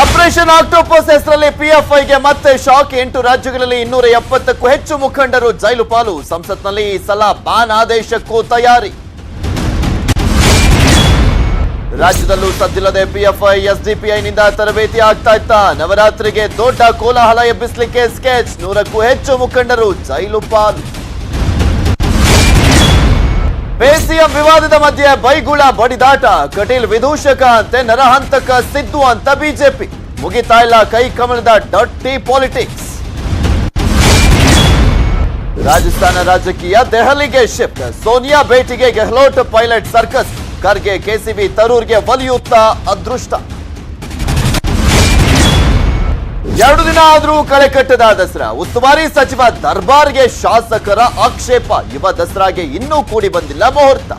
Operation octopus ಹೆಸರಲ್ಲಿ ಪಿಎಫ್ಐಗೆ ಮತ್ತೆ shock ಎಂಟು ರಾಜ್ಯಗಳಲ್ಲಿ ಇನ್ನೂರ ಎಪ್ಪತ್ತಕ್ಕೂ ಹೆಚ್ಚು ಮುಖಂಡರು ಜೈಲು ಪಾಲು. ಸಂಸತ್ನಲ್ಲಿ ಈ ಸಲ ಬಾನ್ ಆದೇಶಕ್ಕೂ ತಯಾರಿ. ರಾಜ್ಯದಲ್ಲೂ ಸದ್ದಿಲ್ಲದೆ ಪಿಎಫ್ಐ ಎಸ್ಡಿಪಿಐನಿಂದ ತರಬೇತಿ ಆಗ್ತಾ ಇತ್ತ. ನವರಾತ್ರಿಗೆ ದೊಡ್ಡ ಕೋಲಾಹಲ ಎಬ್ಬಿಸಲಿಕ್ಕೆ ಸ್ಕೆಚ್ ನೂರಕ್ಕೂ ಹೆಚ್ಚು ಮುಖಂಡರು ಜೈಲು ಪಾಲು. ಬೇಸಿಎಂ ವಿವಾದದ ಮಧ್ಯೆ ಬೈಗುಳ ಬಡಿದಾಟ. ಕಟೀಲ್ ವಿದೂಷಕ ಅಂತೆ ನರಹಂತಕ ಸಿದ್ದು ಅಂತ ಬಿಜೆಪಿ. ಮುಗಿತಾ ಇಲ್ಲ ಕೈ ಕಮಲದ ಡಟ್ಟಿ ಪಾಲಿಟಿಕ್ಸ್. ರಾಜಸ್ಥಾನ ರಾಜಕೀಯ ದೆಹಲಿಗೆ ಶಿಫ್ಟ್. ಸೋನಿಯಾ ಭೇಟಿಗೆ ಗೆಹ್ಲೋಟ್ ಪೈಲಟ್ ಸರ್ಕಸ್. ಖರ್ಗೆ, ಕೆಸಿಬಿ ತರೂರ್ಗೆ ಒಲಿಯುತ್ತಾ ಅದೃಷ್ಟ. ಎರಡು ದಿನ ಆದ್ರೂ ಕಳೆ ಕಟ್ಟದ ದಸರಾ. ಉಸ್ತುವಾರಿ ಸಚಿವ ದರ್ಬಾರ್ಗೆ ಶಾಸಕರ ಆಕ್ಷೇಪ. ಯುವ ದಸರಾಗೆ ಇನ್ನೂ ಕೂಡಿ ಬಂದಿಲ್ಲ ಮುಹೂರ್ತ.